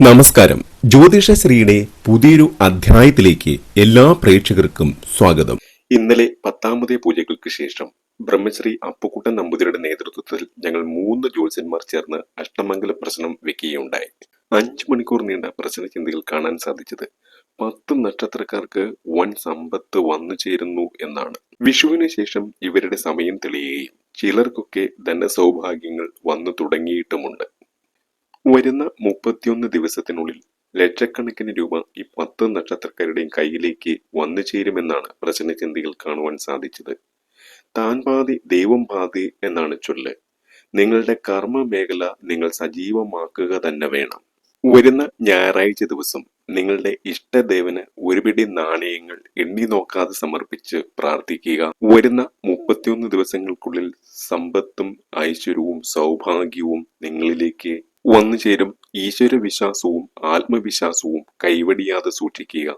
നമസ്കാരം. ജ്യോതിഷശ്രീയുടെ പുതിയൊരു അധ്യായത്തിലേക്ക് എല്ലാ പ്രേക്ഷകർക്കും സ്വാഗതം. ഇന്നലെ പത്താമതേ പൂജകൾക്ക് ശേഷം ബ്രഹ്മശ്രീ അപ്പുക്കുട്ടൻ നമ്പൂതിരിയുടെ നേതൃത്വത്തിൽ ഞങ്ങൾ മൂന്ന് ജ്യോത്സ്യന്മാർ ചേർന്ന് അഷ്ടമംഗല പ്രശ്നം വെക്കുകയുണ്ടായി. അഞ്ചു മണിക്കൂർ നീണ്ട പ്രശ്ന കാണാൻ സാധിച്ചത് പത്ത് നക്ഷത്രക്കാർക്ക് വൻ സമ്പത്ത് വന്നു ചേരുന്നു എന്നാണ്. വിഷുവിന് ശേഷം ഇവരുടെ സമയം തെളിയുകയും ചിലർക്കൊക്കെ ധന സൗഭാഗ്യങ്ങൾ വന്നു തുടങ്ങിയിട്ടുമുണ്ട്. വരുന്ന മുപ്പത്തിയൊന്ന് ദിവസത്തിനുള്ളിൽ ലക്ഷക്കണക്കിന് രൂപ ഈ പത്ത് നക്ഷത്രക്കാരുടെയും കയ്യിലേക്ക് വന്നു ചേരുമെന്നാണ് പ്രശ്നചിന്തയിൽ കാണുവാൻ സാധിച്ചത്. താൻ പാതി ദൈവം പാതി എന്നാണ് ചൊല്ല്. നിങ്ങളുടെ കർമ്മ മേഖല നിങ്ങൾ സജീവമാക്കുക തന്നെ വേണം. വരുന്ന ഞായറാഴ്ച ദിവസം നിങ്ങളുടെ ഇഷ്ടദേവന് ഒരു പിടി നാണയങ്ങൾ എണ്ണി നോക്കാതെ സമർപ്പിച്ച് പ്രാർത്ഥിക്കുക. വരുന്ന മുപ്പത്തിയൊന്ന് ദിവസങ്ങൾക്കുള്ളിൽ സമ്പത്തും ഐശ്വര്യവും സൗഭാഗ്യവും നിങ്ങളിലേക്ക് വന്നു ചേരും ഈശ്വര വിശ്വാസവും ആത്മവിശ്വാസവും കൈവടിയാതെ സൂക്ഷിക്കുക.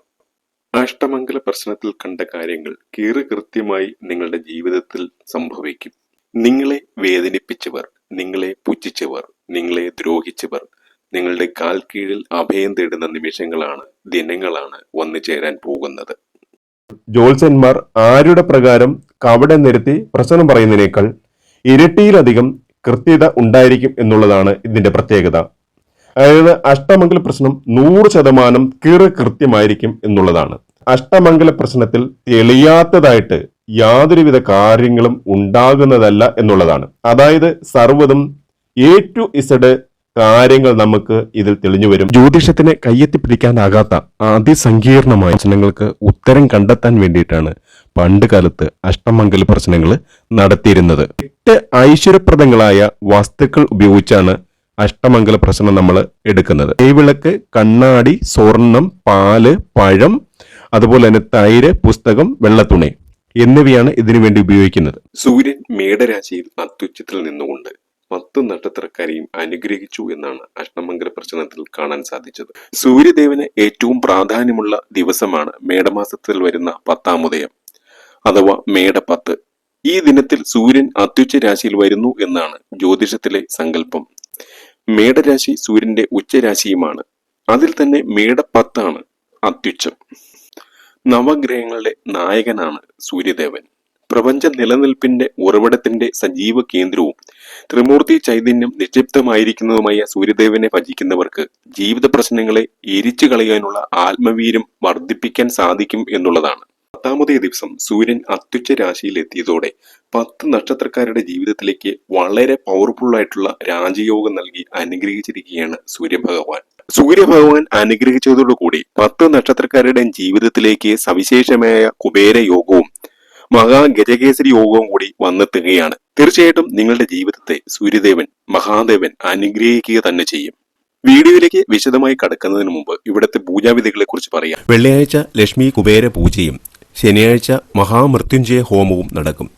അഷ്ടമംഗല പ്രശ്നത്തിൽ കണ്ട കാര്യങ്ങൾ കീറ് കൃത്യമായി നിങ്ങളുടെ ജീവിതത്തിൽ സംഭവിക്കും. നിങ്ങളെ വേദനിപ്പിച്ചവർ നിങ്ങളെ പുച്ഛിച്ചവർ നിങ്ങളെ ദ്രോഹിച്ചവർ നിങ്ങളുടെ കാൽ കീഴിൽ അഭയം തേടുന്ന നിമിഷങ്ങളാണ് ദിനങ്ങളാണ് വന്നു ചേരാൻ പോകുന്നത്. ജ്യോത്സ്യന്മാർ ആരുടെ പ്രകാരം കവട നിരത്തി പ്രശ്നം പറയുന്നതിനേക്കാൾ ഇരട്ടിയിലധികം കൃത്യത ഉണ്ടായിരിക്കും എന്നുള്ളതാണ് ഇതിന്റെ പ്രത്യേകത. അതായത് അഷ്ടമംഗല പ്രശ്നം നൂറ് ശതമാനം കീറ് കൃത്യമായിരിക്കും എന്നുള്ളതാണ്. അഷ്ടമംഗല പ്രശ്നത്തിൽ തെളിയാത്തതായിട്ട് യാതൊരുവിധ കാര്യങ്ങളും ഉണ്ടാകുന്നതല്ല എന്നുള്ളതാണ്. അതായത് സർവതും എ ടു ഇസഡ് കാര്യങ്ങൾ നമുക്ക് ഇതിൽ തെളിഞ്ഞു വരും. ജ്യോതിഷത്തിനെ കയ്യെത്തിപ്പിടിക്കാനാകാത്ത അതിസങ്കീർണമായ പ്രശ്നങ്ങൾക്ക് ഉത്തരം കണ്ടെത്താൻ വേണ്ടിയിട്ടാണ് പണ്ട് കാലത്ത് അഷ്ടമംഗല പ്രശ്നങ്ങൾ നടത്തിയിരുന്നത്. എട്ട് ഐശ്വര്യപ്രദങ്ങളായ വസ്തുക്കൾ ഉപയോഗിച്ചാണ് അഷ്ടമംഗല പ്രശ്നം നമ്മൾ എടുക്കുന്നത്. കൈവിളക്ക് കണ്ണാടി സ്വർണം പാൽ പഴം അതുപോലെ തന്നെ തൈര് പുസ്തകം വെള്ളത്തുണി എന്നിവയാണ് ഇതിനു വേണ്ടി ഉപയോഗിക്കുന്നത്. സൂര്യൻ മേടരാശിയിൽ അത്യുച്ചത്തിൽ നിന്നുകൊണ്ട് പത്ത് നക്ഷത്രക്കാരെയും അനുഗ്രഹിച്ചു എന്നാണ് അഷ്ടമംഗല പ്രശ്നത്തിൽ കാണാൻ സാധിച്ചത്. സൂര്യദേവന് ഏറ്റവും പ്രാധാന്യമുള്ള ദിവസമാണ് മേടമാസത്തിൽ വരുന്ന പത്താമുദയം അഥവാ മേടപ്പത്ത് ഈ ദിനത്തിൽ സൂര്യൻ അത്യുച്ച രാശിയിൽ വരുന്നു എന്നാണ് ജ്യോതിഷത്തിലെ സങ്കല്പം. മേടരാശി സൂര്യന്റെ ഉച്ചരാശിയുമാണ് അതിൽ തന്നെ മേടപ്പത്താണ് അത്യുച്ചം. നവഗ്രഹങ്ങളുടെ നായകനാണ് സൂര്യദേവൻ. പ്രപഞ്ച നിലനിൽപ്പിന്റെ ഉറവിടത്തിന്റെ സജീവ കേന്ദ്രവും ത്രിമൂർത്തി ചൈതന്യം നിക്ഷിപ്തമായിരിക്കുന്നതുമായ സൂര്യദേവനെ ഭജിക്കുന്നവർക്ക് ജീവിത പ്രശ്നങ്ങളെ എരിച്ചു കളയാനുള്ള ആത്മവീര്യം വർദ്ധിപ്പിക്കാൻ സാധിക്കും എന്നുള്ളതാണ്. പത്താമതേ ദിവസം സൂര്യൻ അത്യുച്ച രാശിയിൽ എത്തിയതോടെ പത്ത് നക്ഷത്രക്കാരുടെ ജീവിതത്തിലേക്ക് വളരെ പവർഫുൾ ആയിട്ടുള്ള രാജയോഗം നൽകി അനുഗ്രഹിച്ചിരിക്കുകയാണ് സൂര്യഭഗവാൻ. സൂര്യഭഗവാൻ അനുഗ്രഹിച്ചതോടുകൂടി പത്ത് നക്ഷത്രക്കാരുടെ ജീവിതത്തിലേക്ക് സവിശേഷമായ കുബേര യോഗവും മഹാ ഗജകേസരി യോഗവും കൂടി വന്നെത്തുകയാണ്. തീർച്ചയായിട്ടും നിങ്ങളുടെ ജീവിതത്തെ സൂര്യദേവൻ മഹാദേവൻ അനുഗ്രഹിക്കുക തന്നെ ചെയ്യും. വീഡിയോയിലേക്ക് വിശദമായി കടക്കുന്നതിന് മുമ്പ് ഇവിടുത്തെ പൂജാവിധികളെ കുറിച്ച് പറയാം. വെള്ളിയാഴ്ച ലക്ഷ്മി കുബേര പൂജയും ശനിയാഴ്ച മഹാമൃത്യുഞ്ജയ ഹോമവും നടക്കും.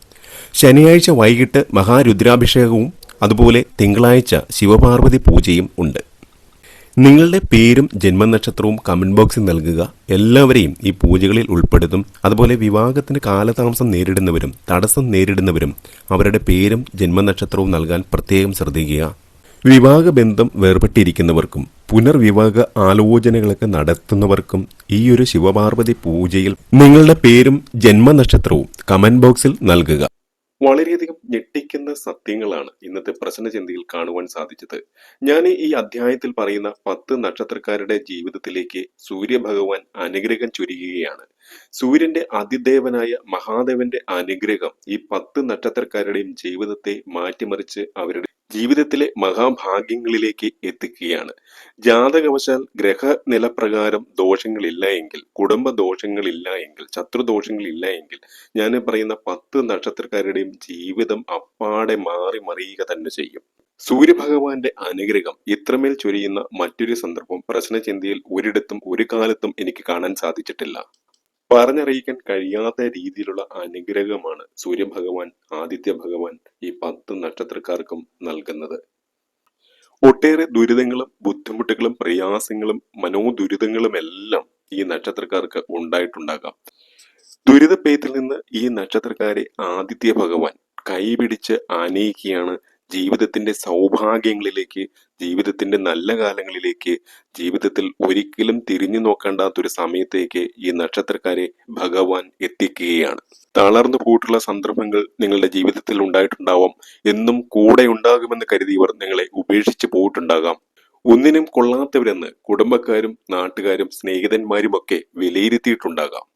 ശനിയാഴ്ച വൈകിട്ട് മഹാരുദ്രാഭിഷേകവും അതുപോലെ തിങ്കളാഴ്ച ശിവപാർവതി പൂജയും ഉണ്ട്. നിങ്ങളുടെ പേരും ജന്മനക്ഷത്രവും കമന്റ് ബോക്സിൽ നൽകുക. എല്ലാവരെയും ഈ പൂജകളിൽ ഉൾപ്പെടുത്തും. അതുപോലെ വിവാഹത്തിന് കാലതാമസം നേരിടുന്നവരും തടസ്സം നേരിടുന്നവരും അവരുടെ പേരും ജന്മനക്ഷത്രവും നൽകാൻ പ്രത്യേകം ശ്രദ്ധിക്കുക. വിവാഹബന്ധം വേർപെട്ടിരിക്കുന്നവർക്കും പുനർവിവാഹ ആലോചനകളൊക്കെ നടത്തുന്നവർക്കും ഈ ഒരു ശിവപാർവതി പൂജയിൽ നിങ്ങളുടെ പേരും ജന്മനക്ഷത്രവും കമന്റ് ബോക്സിൽ നൽകുക. വളരെയധികം ഞെട്ടിക്കുന്ന സത്യങ്ങളാണ് ഇന്നത്തെ പ്രശ്നചിന്തയിൽ കാണുവാൻ സാധിച്ചത്. ഞാൻ ഈ അധ്യായത്തിൽ പറയുന്ന പത്ത് നക്ഷത്രക്കാരുടെ ജീവിതത്തിലേക്ക് സൂര്യഭഗവാൻ അനുഗ്രഹം ചൊരിയുകയാണ്. സൂര്യന്റെ അതിദേവനായ മഹാദേവന്റെ അനുഗ്രഹം ഈ പത്ത് നക്ഷത്രക്കാരുടെയും ജീവിതത്തെ മാറ്റിമറിച്ച് അവരുടെ ജീവിതത്തിലെ മഹാഭാഗ്യങ്ങളിലേക്ക് എത്തിക്കുകയാണ്. ജാതകവശാൽ ഗ്രഹനിലപ്രകാരം ദോഷങ്ങളില്ല എങ്കിൽ കുടുംബ ദോഷങ്ങളില്ല എങ്കിൽ ശത്രുദോഷങ്ങളില്ല എങ്കിൽ ഞാൻ പറയുന്ന പത്ത് നക്ഷത്രക്കാരുടെയും ജീവിതം അപ്പാടെ മാറി മറിയുക തന്നെ ചെയ്യും. സൂര്യഭഗവാന്റെ അനുഗ്രഹം ഇത്രമേൽ ചൊരിയുന്ന മറ്റൊരു സന്ദർഭം പ്രശ്നചിന്തയിൽ ഒരിടത്തും ഒരു കാലത്തും എനിക്ക് കാണാൻ സാധിച്ചിട്ടില്ല. പറഞ്ഞറിയിക്കാൻ കഴിയാത്ത രീതിയിലുള്ള അനുഗ്രഹമാണ് സൂര്യഭഗവാൻ ആദിത്യ ഭഗവാൻ ഈ പത്ത് നക്ഷത്രക്കാർക്കും നൽകുന്നത്. ഒട്ടേറെ ദുരിതങ്ങളും ബുദ്ധിമുട്ടുകളും പ്രയാസങ്ങളും മനോദുരിതങ്ങളും എല്ലാം ഈ നക്ഷത്രക്കാർക്ക് ഉണ്ടായിട്ടുണ്ടാകാം. ദുരിതപ്പേത്തിൽ നിന്ന് ഈ നക്ഷത്രക്കാരെ ആദിത്യ ഭഗവാൻ കൈപിടിച്ച് ആനയിക്കുകയാണ് ജീവിതത്തിന്റെ സൗഭാഗ്യങ്ങളിലേക്ക് ജീവിതത്തിന്റെ നല്ല കാലങ്ങളിലേക്ക് ജീവിതത്തിൽ ഒരിക്കലും തിരിഞ്ഞു നോക്കേണ്ടാത്തൊരു സമയത്തേക്ക് ഈ നക്ഷത്രക്കാരെ ഭഗവാൻ എത്തിക്കുകയാണ്. തളർന്നു പോയിട്ടുള്ള സന്ദർഭങ്ങൾ നിങ്ങളുടെ ജീവിതത്തിൽ ഉണ്ടായിട്ടുണ്ടാവാം. എന്നും കൂടെ ഉണ്ടാകുമെന്ന് കരുതിയവർ നിങ്ങളെ ഉപേക്ഷിച്ച് പോയിട്ടുണ്ടാകാം. ഒന്നിനും കൊള്ളാത്തവരെന്ന് കുടുംബക്കാരും നാട്ടുകാരും സ്നേഹിതന്മാരുമൊക്കെ വിലയിരുത്തിയിട്ടുണ്ടാകാം.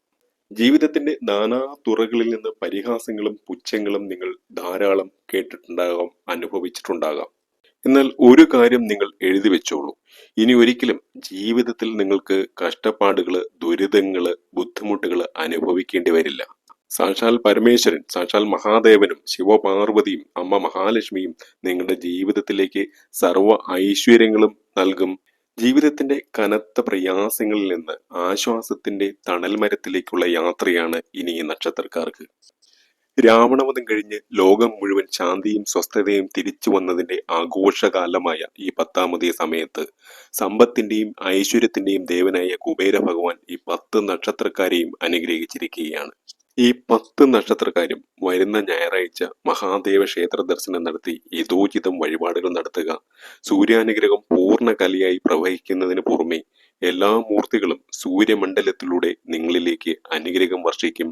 ജീവിതത്തിന്റെ നാനാ തുറകളിൽ നിന്ന് പരിഹാസങ്ങളും പുച്ഛങ്ങളും നിങ്ങൾ ധാരാളം കേട്ടിട്ടുണ്ടാകാം അനുഭവിച്ചിട്ടുണ്ടാകാം. എന്നാൽ ഒരു കാര്യം നിങ്ങൾ എഴുതി വെച്ചോളൂ. ഇനി ഒരിക്കലും ജീവിതത്തിൽ നിങ്ങൾക്ക് കഷ്ടപ്പാടുകൾ ദുരിതങ്ങൾ ബുദ്ധിമുട്ടുകൾ അനുഭവിക്കേണ്ടി വരില്ല. സാക്ഷാൽ പരമേശ്വരൻ സാക്ഷാൽ മഹാദേവനും ശിവപാർവതിയും അമ്മ മഹാലക്ഷ്മിയും നിങ്ങളുടെ ജീവിതത്തിലേക്ക് സർവ ഐശ്വര്യങ്ങളും നൽകും. ജീവിതത്തിന്റെ കനത്ത പ്രയാസങ്ങളിൽ നിന്ന് ആശ്വാസത്തിന്റെ തണൽ മരത്തിലേക്കുള്ള യാത്രയാണ് ഇനി ഈ നക്ഷത്രക്കാർക്ക്. രാവണവധം കഴിഞ്ഞ് ലോകം മുഴുവൻ ശാന്തിയും സ്വസ്ഥതയും തിരിച്ചു വന്നതിന്റെ ആഘോഷകാലമായ ഈ പത്താമതേ സമയത്ത് സമ്പത്തിന്റെയും ഐശ്വര്യത്തിന്റെയും ദേവനായ കുബേര ഭഗവാൻ ഈ പത്ത് നക്ഷത്രക്കാരെയും അനുഗ്രഹിച്ചിരിക്കുകയാണ്. ഈ പത്ത് നക്ഷത്രക്കാരും വരുന്ന ഞായറാഴ്ച മഹാദേവ ക്ഷേത്ര ദർശനം നടത്തി യഥോചിതം വഴിപാടുകൾ നടത്തുക. സൂര്യാനുഗ്രഹം പൂർണ കലിയായി പ്രവഹിക്കുന്നതിന് പുറമെ എല്ലാ മൂർത്തികളും സൂര്യമണ്ഡലത്തിലൂടെ നിങ്ങളിലേക്ക് അനുഗ്രഹം വർഷിക്കും.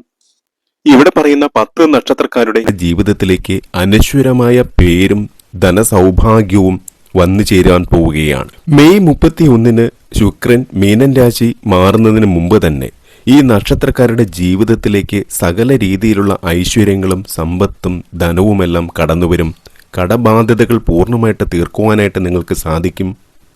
ഇവിടെ പറയുന്ന പത്ത് നക്ഷത്രക്കാരുടെ ജീവിതത്തിലേക്ക് അനശ്വരമായ പേരും ധനസൗഭാഗ്യവും വന്നു ചേരാൻ പോവുകയാണ്. മെയ് മുപ്പത്തി ഒന്നിന് ശുക്രൻ മീനൻ രാശി മാറുന്നതിന് മുമ്പ് തന്നെ ഈ നക്ഷത്രക്കാരുടെ ജീവിതത്തിലേക്ക് സകല രീതിയിലുള്ള ഐശ്വര്യങ്ങളും സമ്പത്തും ധനവുമെല്ലാം കടന്നുവരും. കടബാധ്യതകൾ പൂർണമായിട്ട് തീർക്കുവാനായിട്ട് നിങ്ങൾക്ക് സാധിക്കും.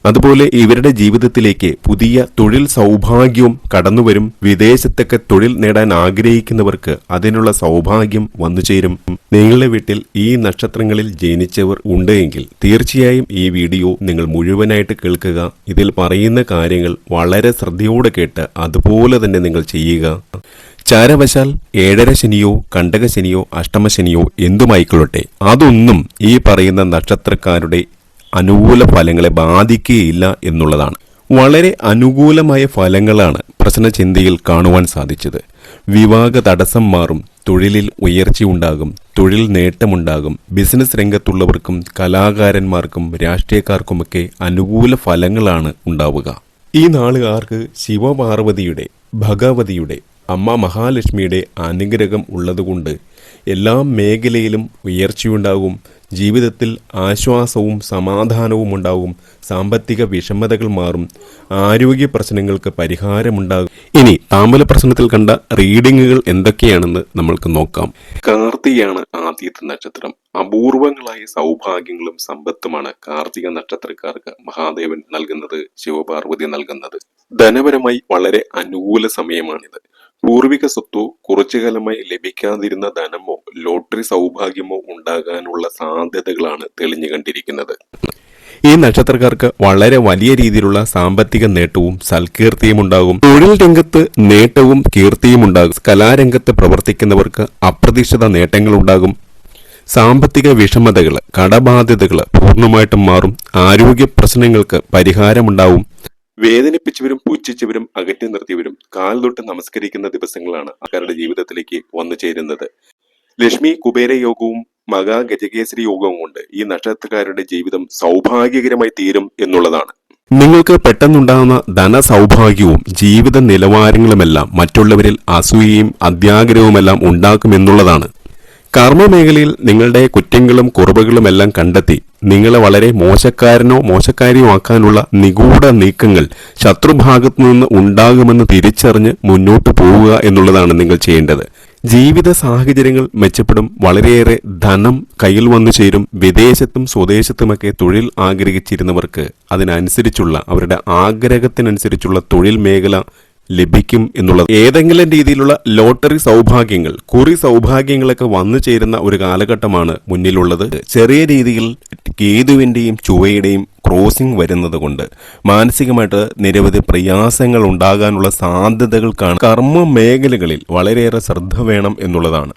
അതുപോലെ ഇവരുടെ ജീവിതത്തിലേക്ക് പുതിയ തൊഴിൽ സൗഭാഗ്യവും കടന്നുവരും. വിദേശത്തൊക്കെ തൊഴിൽ നേടാൻ ആഗ്രഹിക്കുന്നവർക്ക് അതിനുള്ള സൗഭാഗ്യം വന്നു ചേരും നിങ്ങളുടെ വീട്ടിൽ ഈ നക്ഷത്രങ്ങളിൽ ജനിച്ചവർ ഉണ്ടെങ്കിൽ തീർച്ചയായും ഈ വീഡിയോ നിങ്ങൾ മുഴുവനായിട്ട് കേൾക്കുക. ഇതിൽ പറയുന്ന കാര്യങ്ങൾ വളരെ ശ്രദ്ധയോടെ കേട്ട് അതുപോലെ തന്നെ നിങ്ങൾ ചെയ്യുക. ചാരവശാൽ ഏഴര ശനിയോ കണ്ടകശനിയോ അഷ്ടമശനിയോ എന്തുമായിക്കൊള്ളട്ടെ. അതൊന്നും ഈ പറയുന്ന നക്ഷത്രക്കാരുടെ അനുകൂല ഫലങ്ങളെ ബാധിക്കുകയില്ല എന്നുള്ളതാണ്. വളരെ അനുകൂലമായ ഫലങ്ങളാണ് പ്രശ്നചിന്തയിൽ കാണുവാൻ സാധിച്ചത്. വിവാഹ തടസ്സം മാറും തൊഴിലിൽ ഉയർച്ചയുണ്ടാകും തൊഴിൽ നേട്ടമുണ്ടാകും ബിസിനസ് രംഗത്തുള്ളവർക്കും കലാകാരന്മാർക്കും രാഷ്ട്രീയക്കാർക്കുമൊക്കെ അനുകൂല ഫലങ്ങളാണ് ഉണ്ടാവുക. ഈ നാളുകാർക്ക് ശിവപാർവതിയുടെ ഭഗവതിയുടെ അമ്മ മഹാലക്ഷ്മിയുടെ അനുഗ്രഹം ഉള്ളതുകൊണ്ട് എല്ലാ മേഖലയിലും ഉയർച്ചയുണ്ടാകും ജീവിതത്തിൽ ആശ്വാസവും സമാധാനവും ഉണ്ടാകും സാമ്പത്തിക വിഷമതകൾ മാറും ആരോഗ്യ പ്രശ്നങ്ങൾക്ക് പരിഹാരമുണ്ടാകും. ഇനി താമല പ്രശ്നത്തിൽ കണ്ട റീഡിങ്ങുകൾ എന്തൊക്കെയാണെന്ന് നമ്മൾക്ക് നോക്കാം. കാർത്തികയാണ് ആദ്യത്തെ നക്ഷത്രം. അപൂർവങ്ങളായ സൗഭാഗ്യങ്ങളും സമ്പത്തുമാണ് കാർത്തിക നക്ഷത്രക്കാർക്ക് മഹാദേവൻ നൽകുന്നത് ശിവപാർവതി നൽകുന്നത്. ധനപരമായി വളരെ അനുകൂല സമയമാണിത്. പൂർവിക സ്വത്തോ കുറച്ചു കാലമായി ലഭിക്കാതിരുന്ന ധനമോ ലോട്ടറി സൗഭാഗ്യമോ ഉണ്ടാകാനുള്ള സാധ്യതകളാണ് തെളിഞ്ഞു കണ്ടിരിക്കുന്നത്. ഈ നക്ഷത്രക്കാർക്ക് വളരെ വലിയ രീതിയിലുള്ള സാമ്പത്തിക നേട്ടവും സൽകീർത്തിയും ഉണ്ടാകും. തൊഴിൽ രംഗത്ത് നേട്ടവും കീർത്തിയും ഉണ്ടാകും. കലാരംഗത്ത് പ്രവർത്തിക്കുന്നവർക്ക് അപ്രതീക്ഷിത നേട്ടങ്ങൾ ഉണ്ടാകും. സാമ്പത്തിക വിഷമതകൾ കടബാധ്യതകൾ പൂർണമായിട്ടും മാറും. ആരോഗ്യ പ്രശ്നങ്ങൾക്ക് പരിഹാരമുണ്ടാവും. വേദനിപ്പിച്ചവരും പുച്ഛിച്ചവരും അകറ്റി നിർത്തിയവരും കാൽ തൊട്ട് നമസ്കരിക്കുന്ന ദിവസങ്ങളാണ് അവരുടെ ജീവിതത്തിലേക്ക് വന്നു ചേരുന്നത്. ലക്ഷ്മി കുബേര യോഗവും മകാ ഗജകേസരി യോഗവും കൊണ്ട് ഈ നക്ഷത്രക്കാരുടെ ജീവിതം സൗഭാഗ്യകരമായി തീരും എന്നുള്ളതാണ്. നിങ്ങൾക്ക് പെട്ടെന്നുണ്ടാകുന്ന ധനസൗഭാഗ്യവും ജീവിത നിലവാരങ്ങളുമെല്ലാം മറ്റുള്ളവരിൽ അസൂയയും അത്യാഗ്രഹവുമെല്ലാം ഉണ്ടാക്കുമെന്നുള്ളതാണ്. കർമ്മമേഖലയിൽ നിങ്ങളുടെ കുറ്റങ്ങളും കുറവുകളുമെല്ലാം കണ്ടെത്തി നിങ്ങളെ വളരെ മോശക്കാരനോ മോശക്കാരിയോ ആക്കാനുള്ള നിഗൂഢ നീക്കങ്ങൾ ശത്രുഭാഗത്തു നിന്ന് ഉണ്ടാകുമെന്ന് തിരിച്ചറിഞ്ഞ് മുന്നോട്ട് പോവുക എന്നുള്ളതാണ് നിങ്ങൾ ചെയ്യേണ്ടത്. ജീവിത സാഹചര്യങ്ങൾ മെച്ചപ്പെടും. വളരെയേറെ ധനം കയ്യിൽ വന്നു ചേരും. വിദേശത്തും സ്വദേശത്തുമൊക്കെ തൊഴിൽ ആഗ്രഹിച്ചിരുന്നവർക്ക് അതിനനുസരിച്ചുള്ള അവരുടെ ആഗ്രഹത്തിനനുസരിച്ചുള്ള തൊഴിൽ മേഖല ലഭിക്കും എന്നുള്ളത്. ഏതെങ്കിലും രീതിയിലുള്ള ലോട്ടറി സൗഭാഗ്യങ്ങൾ കുറി സൗഭാഗ്യങ്ങളൊക്കെ വന്നു ചേരുന്ന ഒരു കാലഘട്ടമാണ് മുന്നിലുള്ളത്. ചെറിയ രീതിയിൽ കേതുവിന്റെയും ചുവയുടെയും ക്രോസിംഗ് വരുന്നത് കൊണ്ട് മാനസികമായിട്ട് നിരവധി പ്രയാസങ്ങൾ ഉണ്ടാകാനുള്ള സാധ്യതകൾക്കാണ് കർമ്മ മേഖലകളിൽ വളരെയേറെ ശ്രദ്ധ വേണം എന്നുള്ളതാണ്.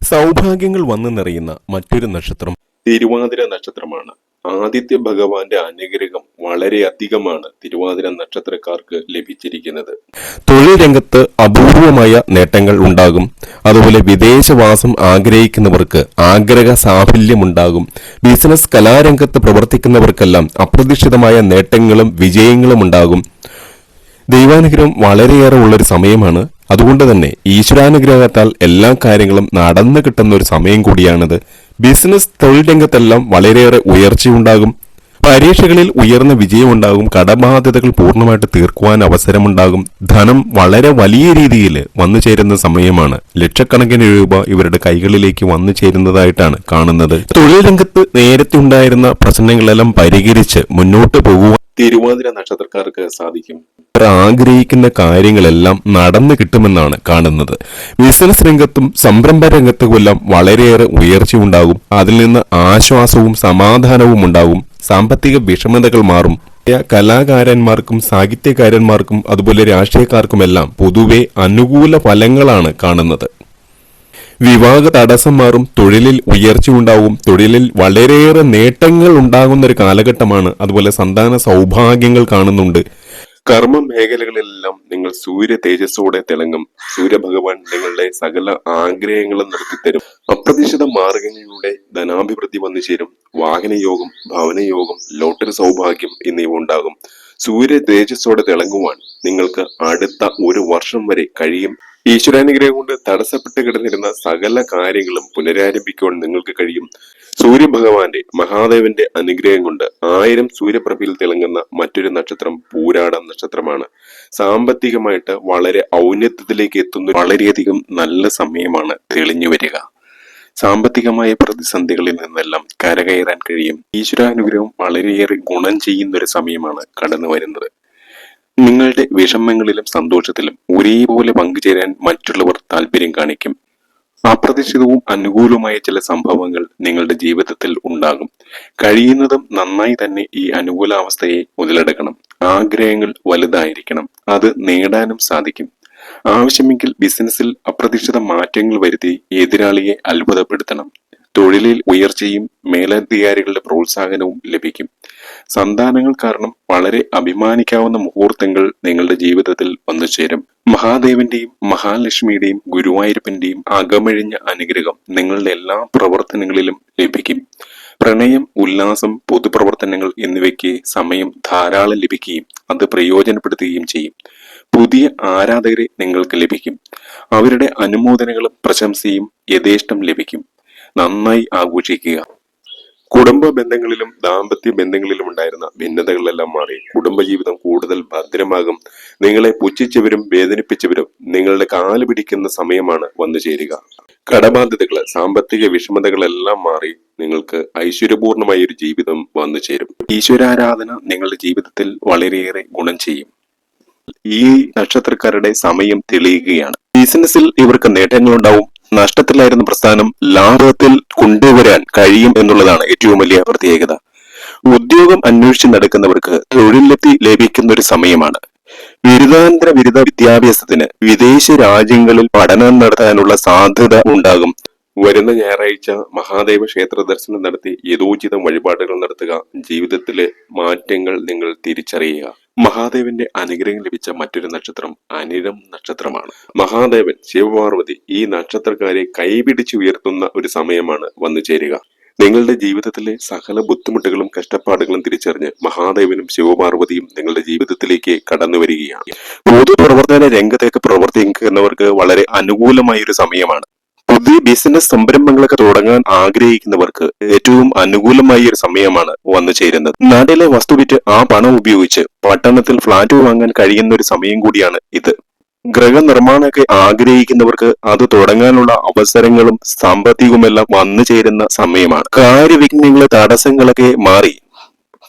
സൗഭാഗ്യങ്ങൾ വന്നു നിറയുന്ന മറ്റൊരു നക്ഷത്രം. തിരുവാതിര നക്ഷത്രമാണ്. ആദിത്യ ഭഗവാന്റെ അനുഗ്രഹം വളരെയധികമാണ് തിരുവാതിര നക്ഷത്രക്കാർക്ക് ലഭിച്ചിരിക്കുന്നത്. തൊഴിൽ രംഗത്ത് അപൂർവമായ നേട്ടങ്ങൾ ഉണ്ടാകും. അതുപോലെ വിദേശവാസം ആഗ്രഹിക്കുന്നവർക്ക് ആഗ്രഹ സാഫല്യമുണ്ടാകും. ബിസിനസ് കലാരംഗത്ത് പ്രവർത്തിക്കുന്നവർക്കെല്ലാം അപ്രതീക്ഷിതമായ നേട്ടങ്ങളും വിജയങ്ങളും ഉണ്ടാകും. ദൈവാനുഗ്രഹം വളരെയേറെ ഉള്ളൊരു സമയമാണ്. അതുകൊണ്ട് തന്നെ ഈശ്വരാനുഗ്രഹത്താൽ എല്ലാ കാര്യങ്ങളും നടന്നു കിട്ടുന്ന ഒരു സമയം കൂടിയാണിത്. ബിസിനസ് തൊഴിൽ രംഗത്തെല്ലാം വളരെയേറെ ഉയർച്ചയുണ്ടാകും. പരീക്ഷകളിൽ ഉയർന്ന വിജയമുണ്ടാകും. കടബാധ്യതകൾ പൂർണമായിട്ട് തീർക്കുവാൻ അവസരമുണ്ടാകും. ധനം വളരെ വലിയ രീതിയിൽ വന്നു ചേരുന്ന സമയമാണ്. ലക്ഷക്കണക്കിന് രൂപ ഇവരുടെ കൈകളിലേക്ക് വന്നു ചേരുന്നതായിട്ടാണ് കാണുന്നത്. തൊഴിൽ രംഗത്ത് നേരത്തെ ഉണ്ടായിരുന്ന പ്രശ്നങ്ങളെല്ലാം പരിഹരിച്ച് മുന്നോട്ട് പോകുവാൻ തിരുവാതിര നക്ഷത്രക്കാർക്ക് സാധിക്കും. ആഗ്രഹിക്കുന്ന കാര്യങ്ങളെല്ലാം നടന്നു കിട്ടുമെന്നാണ് കാണുന്നത്. ബിസിനസ് രംഗത്തും സംരംഭ രംഗത്തുമെല്ലാം വളരെയേറെ ഉയർച്ചയുണ്ടാകും അതിൽ നിന്ന് ആശ്വാസവും സമാധാനവും ഉണ്ടാകും. സാമ്പത്തിക വിഷമതകൾ മാറും. കലാകാരന്മാർക്കും സാഹിത്യകാരന്മാർക്കും അതുപോലെ രാഷ്ട്രീയക്കാർക്കുമെല്ലാം പൊതുവെ അനുകൂല ഫലങ്ങളാണ് കാണുന്നത്. വിവാഹ തടസ്സം മാറും തൊഴിലിൽ ഉയർച്ച ഉണ്ടാവും തൊഴിലിൽ വളരെയേറെ നേട്ടങ്ങൾ ഉണ്ടാകുന്ന ഒരു കാലഘട്ടമാണ് അതുപോലെ സന്താന സൗഭാഗ്യങ്ങൾ കാണുന്നുണ്ട്. കർമ്മ മേഖലകളിലെല്ലാം നിങ്ങൾ സൂര്യ തേജസ്സോടെ തിളങ്ങും. സൂര്യഭഗവാൻ നിങ്ങളുടെ സകല ആഗ്രഹങ്ങളും നടത്തിത്തരും അപ്രതീക്ഷിത മാർഗങ്ങളിലൂടെ ധനാഭിവൃദ്ധി വന്നു ചേരും. വാഹനയോഗം ഭവനയോഗം ലോട്ടറി സൗഭാഗ്യം എന്നിവ ഉണ്ടാകും. സൂര്യ തേജസ്സോടെ തിളങ്ങുവാൻ നിങ്ങൾക്ക് അടുത്ത ഒരു വർഷം വരെ കഴിയും. ഈശ്വരാനുഗ്രഹം കൊണ്ട് തടസ്സപ്പെട്ട് കിടന്നിരുന്ന സകല കാര്യങ്ങളും പുനരാരംഭിക്കുവാൻ നിങ്ങൾക്ക് കഴിയും. സൂര്യഭഗവാന്റെ മഹാദേവന്റെ അനുഗ്രഹം കൊണ്ട് ആയിരം സൂര്യപ്രഭയിൽ തിളങ്ങുന്ന മറ്റൊരു നക്ഷത്രം പൂരാടം നക്ഷത്രമാണ്. സാമ്പത്തികമായിട്ട് വളരെ ഔന്നത്യത്തിലേക്ക് എത്തുന്ന വളരെയധികം നല്ല സമയമാണ് തെളിഞ്ഞു വരിക. സാമ്പത്തികമായ പ്രതിസന്ധികളിൽ നിന്നെല്ലാം കരകയറാൻ കഴിയും. ഈശ്വരാനുഗ്രഹം വളരെയേറെ ഗുണം ചെയ്യുന്ന ഒരു സമയമാണ് കടന്നു വരുന്നത് നിങ്ങളുടെ വിഷമങ്ങളിലും സന്തോഷത്തിലും ഒരേപോലെ പങ്കുചേരാൻ മറ്റുള്ളവർ താല്പര്യം കാണിക്കും. അപ്രതീക്ഷിതവും അനുകൂലവുമായ ചില സംഭവങ്ങൾ നിങ്ങളുടെ ജീവിതത്തിൽ ഉണ്ടാകും. കഴിയുന്നതും നന്നായി തന്നെ ഈ അനുകൂലാവസ്ഥയെ മുതലെടുക്കണം. ആഗ്രഹങ്ങൾ വലുതായിരിക്കണം. അത് നേടാനും സാധിക്കും. ആവശ്യമെങ്കിൽ ബിസിനസ്സിൽ അപ്രതീക്ഷിത മാറ്റങ്ങൾ വരുത്തി എതിരാളിയെ അത്ഭുതപ്പെടുത്തണം. തൊഴിലിൽ ഉയർച്ചയും മേലധികാരികളുടെ പ്രോത്സാഹനവും ലഭിക്കും. സന്താനങ്ങൾ കാരണം വളരെ അഭിമാനിക്കാവുന്ന മുഹൂർത്തങ്ങൾ നിങ്ങളുടെ ജീവിതത്തിൽ വന്നു ചേരും. മഹാദേവന്റെയും മഹാലക്ഷ്മിയുടെയും ഗുരുവായൂരപ്പന്റെയും അകമഴിഞ്ഞ അനുഗ്രഹം നിങ്ങളുടെ എല്ലാ പ്രവർത്തനങ്ങളിലും ലഭിക്കും. പ്രണയം ഉല്ലാസം പൊതുപ്രവർത്തനങ്ങൾ എന്നിവയ്ക്ക് സമയം ധാരാളം ലഭിക്കുകയും അത് പ്രയോജനപ്പെടുത്തുകയും ചെയ്യും. പുതിയ ആരാധകരെ നിങ്ങൾക്ക് ലഭിക്കും. അവരുടെ അനുമോദനങ്ങളും പ്രശംസയും യഥേഷ്ടം ലഭിക്കും. നന്നായി ആഘോഷിക്കുക. കുടുംബ ബന്ധങ്ങളിലും ദാമ്പത്യ ബന്ധങ്ങളിലും ഉണ്ടായിരുന്ന ഭിന്നതകളെല്ലാം മാറി. കുടുംബജീവിതം കൂടുതൽ ഭദ്രമാകും. നിങ്ങളെ പുച്ഛിച്ചവരും വേദനിപ്പിച്ചവരും നിങ്ങളുടെ കാൽ പിടിക്കുന്ന സമയമാണ് വന്നു ചേരുക. കടബാധ്യതകൾ സാമ്പത്തിക വിഷമതകളെല്ലാം മാറി നിങ്ങൾക്ക് ഐശ്വര്യപൂർണമായ ഒരു ജീവിതം വന്നു ചേരും. ഈശ്വരാരാധന നിങ്ങളുടെ ജീവിതത്തിൽ വളരെയേറെ ഗുണം ചെയ്യും. ഈ നക്ഷത്രക്കാരുടെ സമയം തെളിയുകയാണ്. ബിസിനസ്സിൽ ഇവർക്ക് നേട്ടങ്ങളുണ്ടാവും. നഷ്ടത്തിലായിരുന്ന പ്രസ്ഥാനം ലാഭത്തിൽ കൊണ്ടുവരാൻ കഴിയും എന്നുള്ളതാണ് ഏറ്റവും വലിയ പ്രത്യേകത. ഉദ്യോഗം അന്വേഷിച്ച് നടക്കുന്നവർക്ക് തൊഴിലെത്തി ലഭിക്കുന്ന ഒരു സമയമാണ്. ബിരുദാനന്തര ബിരുദ വിദ്യാഭ്യാസത്തിന് വിദേശ രാജ്യങ്ങളിൽ പഠനം നടത്താനുള്ള സാധ്യത ഉണ്ടാകും. വരുന്ന ഞായറാഴ്ച മഹാദേവ ക്ഷേത്ര ദർശനം നടത്തി യഥോചിതം വഴിപാടുകൾ നടത്തുക. ജീവിതത്തിലെ മാറ്റങ്ങൾ നിങ്ങൾ തിരിച്ചറിയുക. മഹാദേവന്റെ അനുഗ്രഹം ലഭിച്ച മറ്റൊരു നക്ഷത്രം അനിഴം നക്ഷത്രമാണ്. മഹാദേവൻ ശിവപാർവതി ഈ നക്ഷത്രക്കാരെ കൈപിടിച്ച് ഉയർത്തുന്ന ഒരു സമയമാണ് വന്നു ചേരുക. നിങ്ങളുടെ ജീവിതത്തിലെ സകല ബുദ്ധിമുട്ടുകളും കഷ്ടപ്പാടുകളും തിരിച്ചറിഞ്ഞ് മഹാദേവനും ശിവപാർവതിയും നിങ്ങളുടെ ജീവിതത്തിലേക്ക് കടന്നു വരികയാണ്. പൊതുപ്രവർത്തന രംഗത്തേക്ക് പ്രവർത്തിക്കുന്നവർക്ക് വളരെ അനുകൂലമായ ഒരു സമയമാണ്. പുതിയ ബിസിനസ് സംരംഭങ്ങളൊക്കെ തുടങ്ങാൻ ആഗ്രഹിക്കുന്നവർക്ക് ഏറ്റവും അനുകൂലമായ ഒരു സമയമാണ് വന്നു ചേരുന്നത്. നാട്ടിലെ വസ്തു വിറ്റ് ആ പണം ഉപയോഗിച്ച് പട്ടണത്തിൽ ഫ്ളാറ്റ് വാങ്ങാൻ കഴിയുന്ന ഒരു സമയം കൂടിയാണ് ഇത്. ഗൃഹനിർമ്മാണമൊക്കെ ആഗ്രഹിക്കുന്നവർക്ക് അത് തുടങ്ങാനുള്ള അവസരങ്ങളും സാമ്പത്തികവുമെല്ലാം വന്നു ചേരുന്ന സമയമാണ്. കാര്യവിഘ്നങ്ങളെ തടസ്സങ്ങളൊക്കെ മാറി.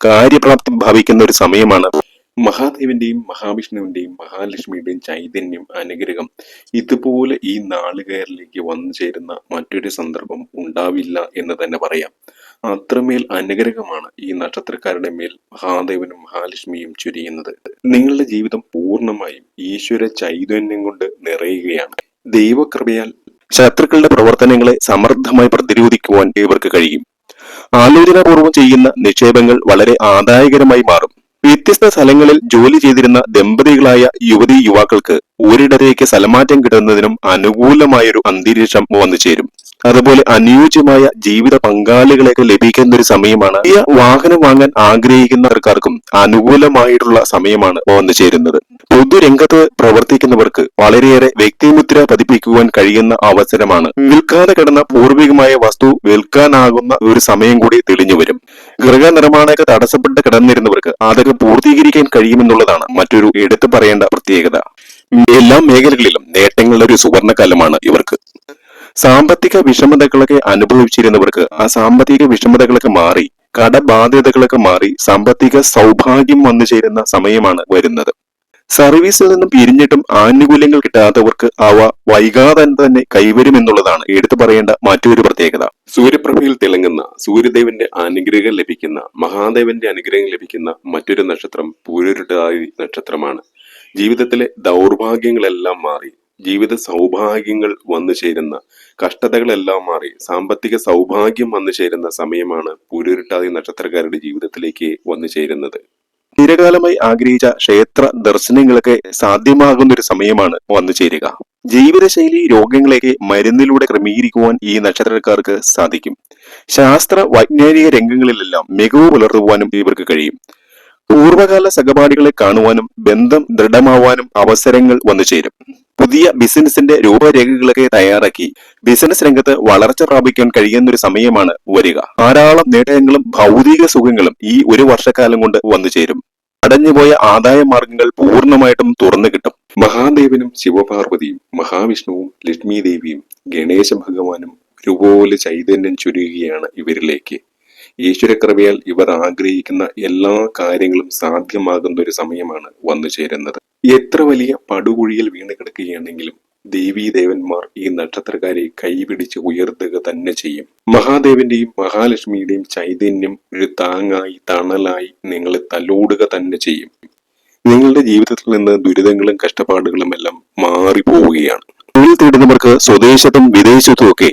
കാര്യപ്രാപ്തി ഭവിക്കുന്ന ഒരു സമയമാണ് മഹാദേവന്റെയും മഹാവിഷ്ണുവിന്റെയും മഹാലക്ഷ്മിയുടെയും ചൈതന്യം അനുഗ്രഹം ഇതുപോലെ ഈ നാളുകയറിലേക്ക് വന്നു ചേരുന്ന മറ്റൊരു സന്ദർഭം ഉണ്ടാവില്ല എന്ന് തന്നെ പറയാം. അത്രമേൽ അനുഗ്രഹമാണ് ഈ നക്ഷത്രക്കാരുടെ മേൽ മഹാദേവനും മഹാലക്ഷ്മിയും ചുരിയുന്നത്. നിങ്ങളുടെ ജീവിതം പൂർണമായും ഈശ്വര ചൈതന്യം കൊണ്ട് നിറയുകയാണ്. ദൈവകൃപയാൽ ശത്രുക്കളുടെ പ്രവർത്തനങ്ങളെ സമർത്ഥമായി പ്രതിരോധിക്കുവാൻ ഇവർക്ക് കഴിയും. ആലോചനാപൂർവം ചെയ്യുന്ന നിക്ഷേപങ്ങൾ വളരെ ആദായകരമായി മാറും. വ്യത്യസ്ത സ്ഥലങ്ങളിൽ ജോലി ചെയ്തിരുന്ന ദമ്പതികളായ യുവതി യുവാക്കൾക്ക് ഒരിടത്തേക്ക് സ്ഥലമാറ്റം കിട്ടുന്നതിനും അനുകൂലമായൊരു അന്തരീക്ഷം വന്നു ചേരും അതുപോലെ അനുയോജ്യമായ ജീവിത പങ്കാളികളെയൊക്കെ ലഭിക്കുന്ന ഒരു സമയമാണ്. ഈ വാഹനം വാങ്ങാൻ ആഗ്രഹിക്കുന്നവർക്കാർക്കും അനുകൂലമായിട്ടുള്ള സമയമാണ് വന്നു ചേരുന്നത്. പൊതുരംഗത്ത് പ്രവർത്തിക്കുന്നവർക്ക് വളരെയേറെ വ്യക്തിമുദ്ര പതിപ്പിക്കുവാൻ കഴിയുന്ന അവസരമാണ്. വിൽക്കാതെ കിടന്ന പൂർവികമായ വസ്തു വിൽക്കാനാകുന്ന ഒരു സമയം കൂടി തെളിഞ്ഞു വരും. ഗൃഹ നിർമ്മാണമൊക്കെ തടസ്സപ്പെട്ട് കിടന്നിരുന്നവർക്ക് അതൊക്കെ പൂർത്തീകരിക്കാൻ കഴിയുമെന്നുള്ളതാണ് മറ്റൊരു എടുത്തു പറയേണ്ട പ്രത്യേകത. എല്ലാ മേഖലകളിലും നേട്ടങ്ങളുടെ ഒരു സുവർണകാലമാണ് ഇവർക്ക്. സാമ്പത്തിക വിഷമതകളൊക്കെ അനുഭവിച്ചിരുന്നവർക്ക് ആ സാമ്പത്തിക വിഷമതകളൊക്കെ മാറി കടബാധ്യതകളൊക്കെ മാറി സാമ്പത്തിക സൗഭാഗ്യം വന്നു ചേരുന്ന സമയമാണ് വരുന്നത്. സർവീസിൽ നിന്നും പിരിഞ്ഞിട്ടും ആനുകൂല്യങ്ങൾ കിട്ടാത്തവർക്ക് അവ വൈകാതെ തന്നെ കൈവരുമെന്നുള്ളതാണ് എടുത്തു പറയേണ്ട മറ്റൊരു പ്രത്യേകത. സൂര്യപ്രഭയിൽ തിളങ്ങുന്ന സൂര്യദേവന്റെ അനുഗ്രഹം ലഭിക്കുന്ന മഹാദേവന്റെ അനുഗ്രഹം ലഭിക്കുന്ന മറ്റൊരു നക്ഷത്രം പൂരുരുട്ടാതി നക്ഷത്രമാണ്. ജീവിതത്തിലെ ദൗർഭാഗ്യങ്ങളെല്ലാം മാറി ജീവിത സൗഭാഗ്യങ്ങൾ വന്നു ചേരുന്ന കഷ്ടതകളെല്ലാം മാറി. സാമ്പത്തിക സൗഭാഗ്യം വന്നു ചേരുന്ന സമയമാണ് പൂരുരുട്ടാതി നക്ഷത്രക്കാരുടെ ജീവിതത്തിലേക്ക് വന്നു ചേരുന്നത്. ചിരകാലമായി ആഗ്രഹിച്ച ക്ഷേത്ര ദർശനങ്ങളൊക്കെ സാധ്യമാകുന്ന ഒരു സമയമാണ് വന്നു ചേരുക. ജീവിതശൈലി രോഗങ്ങളെയൊക്കെ മരുന്നിലൂടെ ക്രമീകരിക്കുവാൻ ഈ നക്ഷത്രക്കാർക്ക് സാധിക്കും. ശാസ്ത്ര വൈജ്ഞാനിക രംഗങ്ങളിലെല്ലാം മികവ് പുലർത്തുവാനും ഇവർക്ക് കഴിയും. പൂർവകാല സഹപാഠികളെ കാണുവാനും ബന്ധം ദൃഢമാവാനും അവസരങ്ങൾ വന്നു ചേരും. പുതിയ ബിസിനസിന്റെ രൂപരേഖകളൊക്കെ തയ്യാറാക്കി ബിസിനസ് രംഗത്ത് വളർച്ച പ്രാപിക്കാൻ കഴിയുന്ന ഒരു സമയമാണ് വരിക. ധാരാളം നേട്ടങ്ങളും ഭൗതിക സുഖങ്ങളും ഈ ഒരു വർഷക്കാലം കൊണ്ട് വന്നു ചേരും. അടഞ്ഞുപോയ ആദായ മാർഗങ്ങൾ പൂർണമായിട്ടും തുറന്നു കിട്ടും. മഹാദേവനും ശിവപാർവതിയും മഹാവിഷ്ണുവും ലക്ഷ്മി ദേവിയും ഗണേശ ഭഗവാനും ഒരുപോലെ ചൈതന്യം ചുരുകയാണ് ഇവരിലേക്ക്. ഈശ്വരകൃപയാൽ ഇവർ ആഗ്രഹിക്കുന്ന എല്ലാ കാര്യങ്ങളും സാധ്യമാകുന്ന ഒരു സമയമാണ് വന്നു ചേരുന്നത്. എത്ര വലിയ പടുകുഴിയിൽ വീണ് കിടക്കുകയാണെങ്കിലും ദേവീ ദേവന്മാർ ഈ നക്ഷത്രക്കാരെ കൈപിടിച്ച് ഉയർത്തുക തന്നെ ചെയ്യും. മഹാദേവന്റെയും മഹാലക്ഷ്മിയുടെയും ചൈതന്യം ഒരു താങ്ങായി തണലായി നിങ്ങളെ തലോടുക തന്നെ ചെയ്യും. നിങ്ങളുടെ ജീവിതത്തിൽ നിന്ന് ദുരിതങ്ങളും കഷ്ടപ്പാടുകളും എല്ലാം മാറിപ്പോവുകയാണ്. തൊഴിൽ തേടുന്നവർക്ക് സ്വദേശത്തും വിദേശത്തും ഒക്കെ